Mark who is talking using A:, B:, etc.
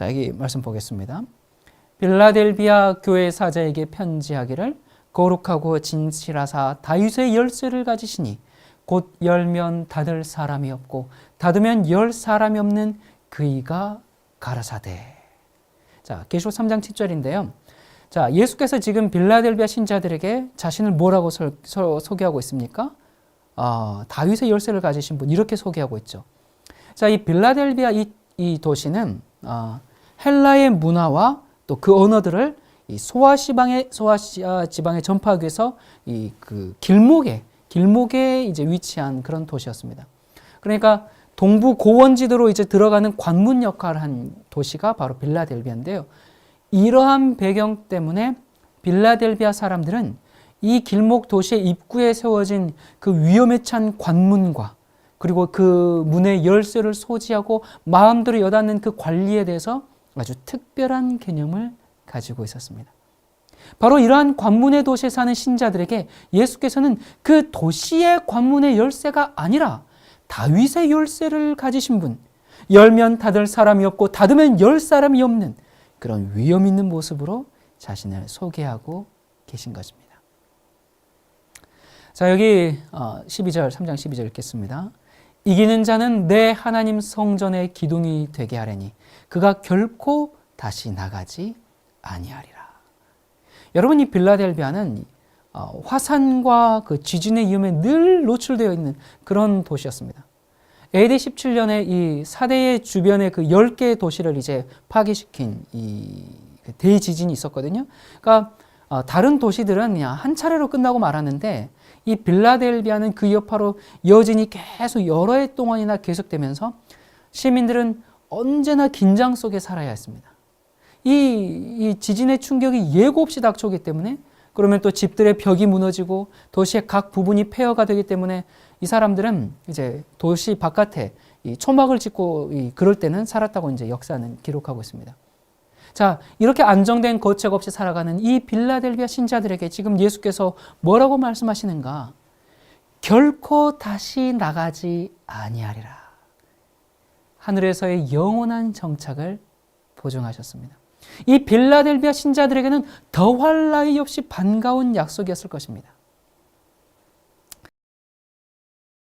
A: 자, 여기 말씀 보겠습니다. 빌라델비아 교회 사자에게 편지하기를 거룩하고 진실하사 다윗의 열쇠를 가지시니 곧 열면 닫을 사람이 없고 닫으면 열 사람이 없는 그이가 가라사대. 자, 계시록 3장 7절인데요. 자, 예수께서 지금 빌라델비아 신자들에게 자신을 뭐라고 서, 서, 소개하고 있습니까? 아, 다윗의 열쇠를 가지신 분 이렇게 소개하고 있죠. 자, 이 빌라델비아 이, 이 도시는 아, 헬라의 문화와 또 그 언어들을 이 소아 지방에 소아 지방에 전파하기 위해서 이 그 길목에 길목에 이제 위치한 그런 도시였습니다. 그러니까 동부 고원지대로 이제 들어가는 관문 역할을 한 도시가 바로 빌라델비아인데요. 이러한 배경 때문에 빌라델비아 사람들은 이 길목 도시의 입구에 세워진 그 위험에 찬 관문과 그리고 그 문의 열쇠를 소지하고 마음대로 여닫는 그 관리에 대해서 아주 특별한 개념을 가지고 있었습니다. 바로 이러한 관문의 도시에 사는 신자들에게 예수께서는 그 도시의 관문의 열쇠가 아니라 다윗의 열쇠를 가지신 분, 열면 닫을 사람이 없고 닫으면 열 사람이 없는 그런 위험 있는 모습으로 자신을 소개하고 계신 것입니다. 자, 여기 12절, 3장 12절 읽겠습니다. 이기는 자는 내 하나님 성전의 기둥이 되게 하려니 그가 결코 다시 나가지 아니하리라. 여러분 이 빌라델비아는 어, 화산과 그 지진의 위험에 늘 노출되어 있는 그런 도시였습니다. AD 17년에 이 사대의 주변의 그 10개의 도시를 이제 파괴시킨 이그 대지진이 있었거든요. 그러니까 어, 다른 도시들은 그냥 한 차례로 끝나고 말았는데 이 빌라델비아는 그 여파로 여진이 계속 여러 해 동안이나 계속되면서 시민들은 언제나 긴장 속에 살아야 했습니다. 이, 이 지진의 충격이 예고 없이 닥쳐오기 때문에 그러면 또 집들의 벽이 무너지고 도시의 각 부분이 폐허가 되기 때문에 이 사람들은 이제 도시 바깥에 이 초막을 짓고 이 그럴 때는 살았다고 이제 역사는 기록하고 있습니다. 자, 이렇게 안정된 거책 없이 살아가는 이 빌라델비아 신자들에게 지금 예수께서 뭐라고 말씀하시는가? 결코 다시 나가지 아니하리라. 하늘에서의 영원한 정착을 보증하셨습니다. 이 빌라델비아 신자들에게는 더할 나위 없이 반가운 약속이었을 것입니다.